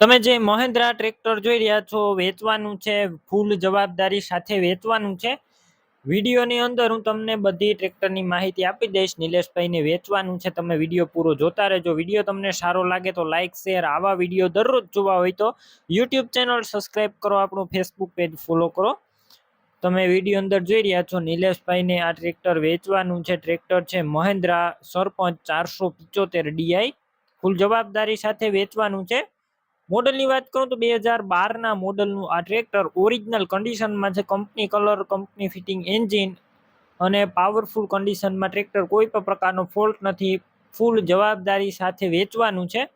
તમે જે મહેન્દ્રા ટ્રેક્ટર જોઈ રહ્યા છો, વેચવાનું છે, ફૂલ જવાબદારી સાથે વેચવાનું છે, વિડીયોની અંદર હું તમને બધી ટ્રેક્ટરની માહિતી આપી દઈશ. નિલેશભાઈને વેચવાનું છે, તમે વીડિયો પૂરો જોતા રહેજો. વીડિયો તમને સારો લાગે તો લાઇક શેર આવા વીડિયો દરરોજ જોવા હોય તો યુટ્યુબ ચેનલ સબસ્ક્રાઈબ કરો, આપણું ફેસબુક પેજ ફોલો કરો. તમે વીડિયો અંદર જોઈ રહ્યા છો, નિલેશભાઈને આ ટ્રેક્ટર વેચવાનું છે. ટ્રેક્ટર છે મહેન્દ્રા સરપંચ ચારસો પિચોતેર ડીઆઈ. ફૂલ જવાબદારી સાથે વેચવાનું છે. મોડલની વાત કરું તો બે હજાર બારના મોડલનું આ ટ્રેક્ટર ઓરિજિનલ કન્ડિશનમાં છે. Company colour company fitting engine અને પાવરફુલ કન્ડિશનમાં ટ્રેક્ટર કોઈ પણ પ્રકારનો ફોલ્ટ નથી. ફૂલ જવાબદારી સાથે વેચવાનું છે.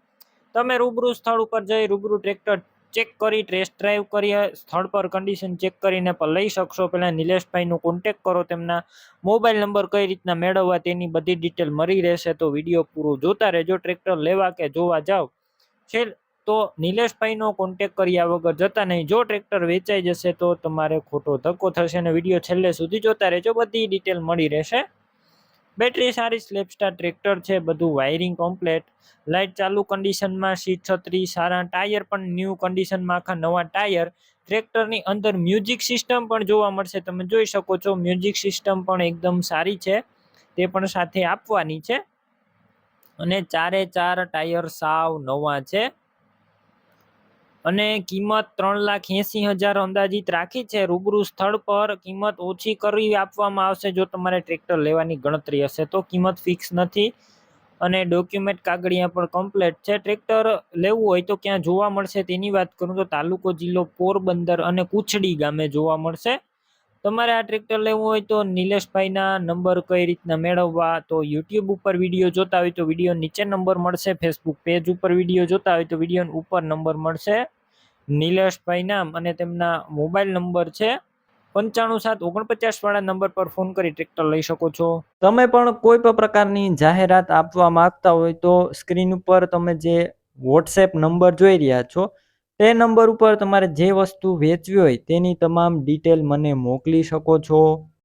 તમે રૂબરૂ સ્થળ ઉપર જઈ રૂબરૂ ટ્રેક્ટર ચેક કરી ટેસ્ટ ડ્રાઈવ કરી, સ્થળ પર કન્ડિશન ચેક કરીને પણ લઈ શકશો. પહેલાં નિલેશભાઈનો કોન્ટેક કરો તેમના મોબાઈલ નંબર કઈ રીતના મેળવવા તેની બધી ડિટેલ મળી રહેશે. તો વીડિયો પૂરો જોતા રહેજો. ટ્રેક્ટર લેવા કે જોવા જાઓ. છે તો નિલેશભાઈનો કોન્ટેક કર્યા વગર જતા નહીં. જો ટ્રેક્ટર વેચાઈ જશે તો તમારે ખોટો ધક્કો થશે અને વીડિયો છેલ્લે સુધી જોતા રહેજો. બધી ડિટેલ મળી રહેશે. બેટરી સારી સ્લેપસ્ટાર ટ્રેક્ટર છે. બધું વાયરિંગ કમ્પ્લેટ લાઇટ ચાલુ કન્ડિશનમાં સીટ છત્રી સારા ટાયર પણ ન્યૂ કન્ડિશનમાં આખા નવા ટાયર ટ્રેક્ટરની અંદર મ્યુઝિક સિસ્ટમ પણ જોવા મળશે. તમે જોઈ શકો છો મ્યુઝિક સિસ્ટમ પણ એકદમ સારી છે. તે પણ સાથે આપવાની છે. અને ચારે ચાર ટાયર સાવ નવા છે. અને કિંમત ત્રણ લાખ એંસી હજાર અંદાજિત રાખી છે. રૂબરૂ સ્થળ પર કિંમત ઓછી કરી આપવામાં આવશે જો તમારે ટ્રેક્ટર લેવાની ગણતરી હશે તો કિંમત ફિક્સ નથી અને ડોક્યુમેન્ટ કાગળિયા પણ કમ્પ્લેટ છે. ટ્રેક્ટર લેવું હોય તો ક્યાં જોવા મળશે તેની વાત કરું તો તાલુકો જિલ્લો પોરબંદર અને કુછડી ગામે જોવા મળશે. તમારે આ ટ્રેક્ટર લેવું હોય તો નિલેશભાઈના નંબર કઈ રીતના મેળવવા તો યુટ્યુબ ઉપર વીડિયો જોતા હોય તો વીડિયો નીચે નંબર મળશે. ફેસબુક પેજ ઉપર વીડિયો જોતા હોય તો વીડિયો ઉપર નંબર મળશે. નિલેશભાઈ નામ અને તેમના મોબાઈલ નંબર છે પંચાણું સાત ઓગણપચાસ વાળા નંબર પર ફોન કરી ટ્રેક્ટર લઈ શકો છો. તમે પણ કોઈ પણ પ્રકારની જાહેરાત આપવા માંગતા હોય તો સ્ક્રીન ઉપર તમે જે વોટ્સએપ નંબર જોઈ રહ્યા છો, તે નંબર ઉપર તમારે જે વસ્તુ વેચવી હોય તેની તમામ ડિટેલ મને મોકલી શકો છો.